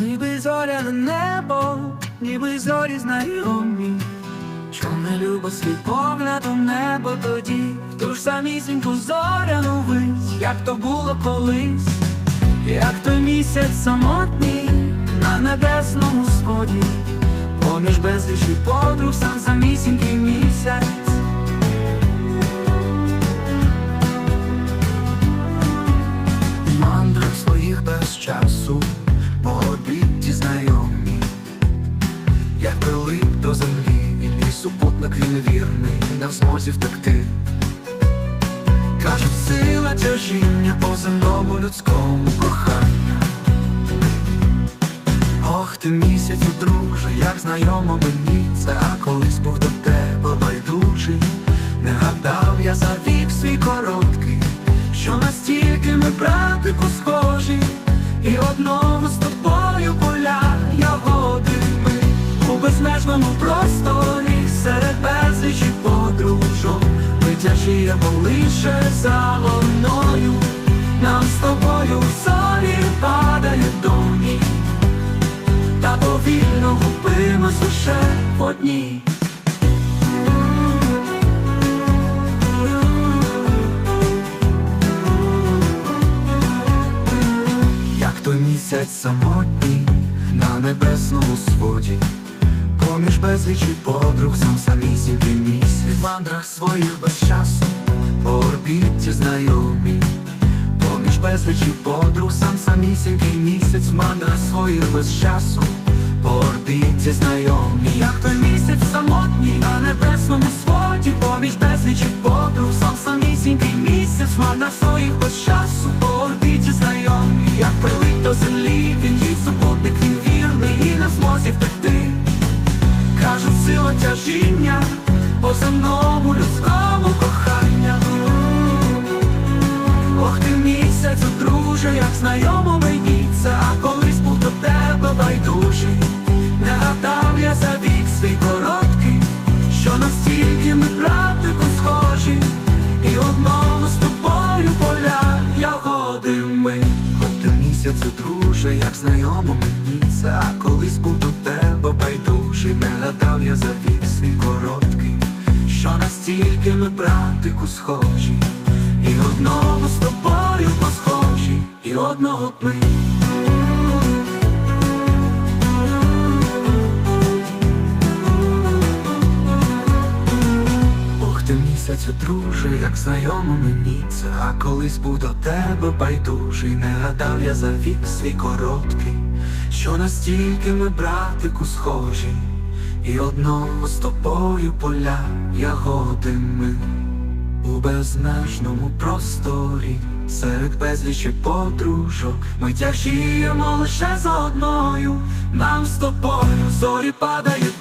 ніби зоряне небо, ніби зорі знайомі. Чому не любо свій погляд у небо тоді, ту ж самісіньку зоряну вись, як то було колись, як той місяць самотній на небесному сході, поміж безлічі подруг сам самісінький як прилип до землі, він мій супутник, він вірний, не в змозі втекти. Кажуть, сила тяжіння по земному людському кохання. Ох, ти місяцю, друже, як знайомо мені це, а колись був до тебе байдужий, не гадав я за вік свій безмежному просторі серед безлічі подружок. Ми тяжіємо лише за луною, нам з тобою зорі падає доні. Та повільно губимось лише в одній. Як той місяць самотній на небесному своді, поміж безлічі подруг сам самісінький місяць в мандрах своїх без часу, по орбіті знайомі. Поміж безлічі подруг сам самісінький місяць. В мандрах своїх без часу, по орбіті знайомі, як той місяць самотній на небесному своді, поміж безлічі подруг сам самісінький місяць. В мандрах своїх без часу, по земному людському кохання. Ох ти місяцю, друже, як знайомо це, а колись був до тебе байдужий. Не гадав я за вік свій короткий, що настільки ми братику схожі, і одного з тобою поля ягоди ми. Ох ти місяцю, друже, як знайомо це, а колись був до тебе байдужий. Не гадав я за вік свій короткий, що настільки ми братику схожі. І одного з тобою посхожі, і одного ми. Місяцю, друже, як знайомо мені це, а колись був до тебе байдужий, не гадав я за вік свій короткий, що настільки ми, братику, схожі, і одному з тобою поля ягоди ми. У безмежному просторі, серед безлічі подружок, ми тяжіємо лише за одною, нам з тобою зорі падають